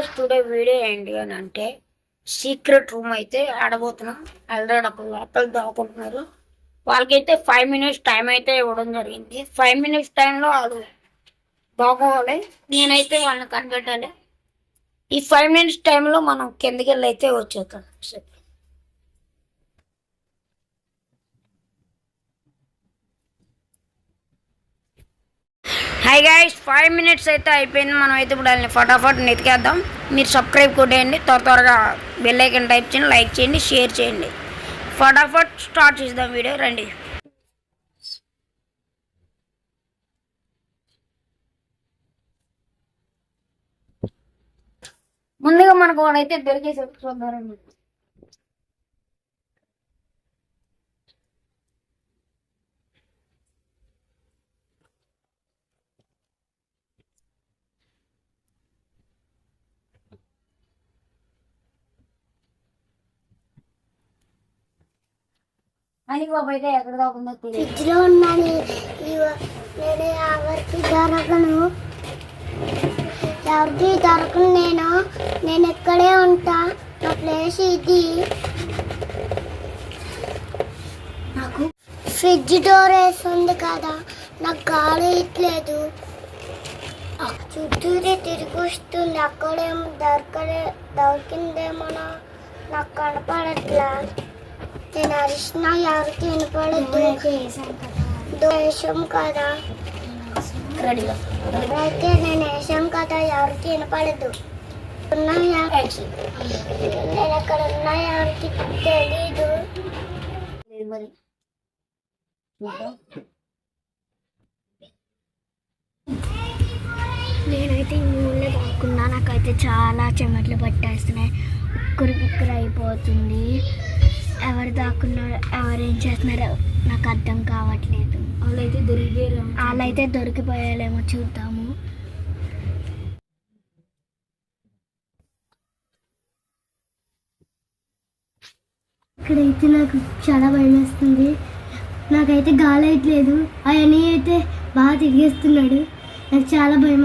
Guys today video ఏంటి అని అంటే సీక్రెట్ రూమ్ అయితే ఆడబోతున్నాం. ఆల్రెడీ అక్కడ లోపల దాక్కుంటున్నారు వాళ్ళకైతే ఫైవ్ మినిట్స్ టైం అయితే ఇవ్వడం జరిగింది. ఫైవ్ మినిట్స్ టైంలో వాళ్ళు బాగోవాలి నేనైతే వాళ్ళని కనిపెట్టాలి. ఈ ఫైవ్ మినిట్స్ టైంలో మనం కిందకి వెళ్ళి అయితే వచ్చేద్దాం. హై గైస్ ఫైవ్ మినిట్స్ అయితే అయిపోయింది. మనం అయితే ఇప్పుడు వాళ్ళని ఫటాఫట్ నెతికేద్దాం. మీరు సబ్స్క్రైబ్ కొట్టేయండి. త్వర త్వరగా బెల్ ఐకన్ టైప్ చేయండి లైక్ చేయండి షేర్ చేయండి. ఫటాఫట్ స్టార్ట్ చేద్దాం వీడియో రండి. ముందుగా మనకు వాడైతే దొరికేసి చూద్దారండి అని పోయితే ఎక్కడ దాకుందో ఫ్రిడ్జ్లో ఉన్నాను. నేను ఎవరికి దొరకను. ఎవరికి దొరకను నేను. నేను ఇక్కడే ఉంటా. నా ప్లేస్ ఇది. నాకు ఫ్రిడ్జ్ డోర్ వేసి ఉంది కదా నాకు గాలి ఇట్లేదు. చుట్టూరే తిరిగి వస్తుంది. అక్కడేమో దొరకలే దొరికిందేమో నాకు కనపడట్లా. నేను అరిసిన ఎవరికి వినపడదు. వేసాం కదా. అయితే నేను వేసాం కదా ఎవరికి వినపడదు. ఉన్నాయా నేను అక్కడ ఉన్నా ఎవరికి తెలీదు. నేనైతే ఈ ఊళ్ళో దాక్కున్నా నాకైతే చాలా చెమటలు పట్టేస్తున్నాయి. ఉక్కురు బిక్కురు అయిపోతుంది. ఎవరు దాక్కున్నారు ఎవరు ఏం చేస్తున్నారో నాకు అర్థం కావట్లేదు. వాళ్ళైతే దొరికారు వాళ్ళైతే దొరికిపోయాలేమో చూద్దాము. ఇక్కడైతే నాకు చాలా భయం వేస్తుంది. నాకైతే గాలి అయిట్లేదు అవన్నీ అయితే బాగా తిరిగేస్తున్నాడు. నాకు చాలా భయం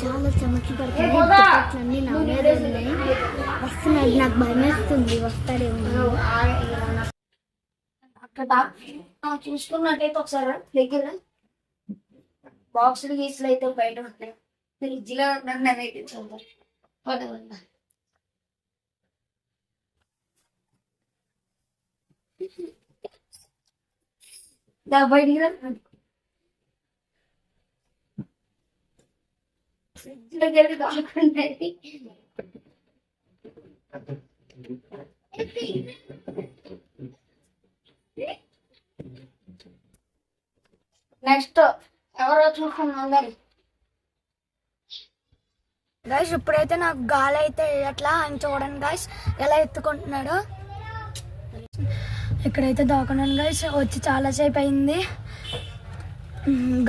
చాలా చెమటలు పడుతున్నాయి అన్ని నా మీద ఉన్నాయి వస్తున్నాడు నాకు భయం వేస్తుంది వస్తాడేమో అక్కడ ఆ, చూసుకున్నట్టయితే ఒకసారి దగ్గర బాక్సులు గీసులు అయితే బయట ఉంటాయి ఫ్రిడ్జ్లో నన్ను అయితే చూద్దాం పద పద. దా బయటికి రా నెక్స్ట్ ఎవరో చూసుకున్నాం గైస్ ఇప్పుడైతే నాకు గాలి అయితే ఎట్లా అని చూడండి గైస్ ఎలా ఎత్తుకుంటున్నాడు. ఇక్కడైతే దాకున్నాను గైస్ వచ్చి చాలాసేపు అయింది.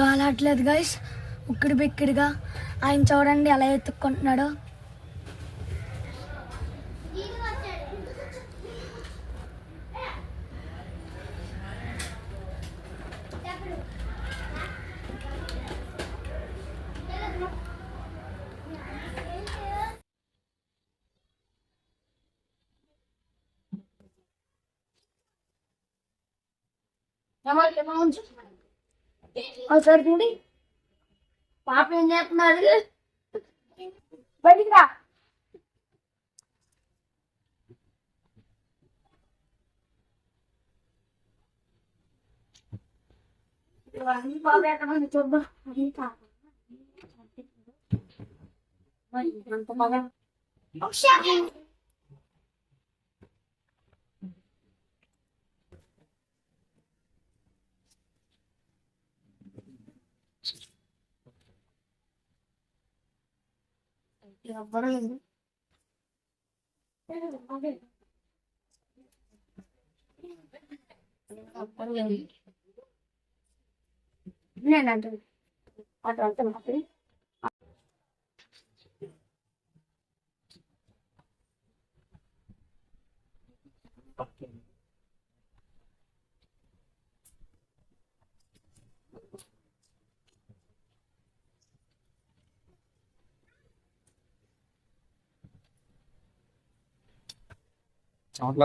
గాలి ఆడలేదు గైస్ ఉక్కిడి బిక్కిడిగా ఆయన చూడండి ఎలా ఎత్తుక్కుంటున్నాడో. ఒకసారి చూడి పాప ఏం చేస్తున్నది బయటికి రా ఇవన్నీ పాప ఎక్కడ ఉంది చూద్దాం ఎవ్వరు లేదు ఎవ్వరు లేదు అటు అంతా మాత్రం చెమట్ల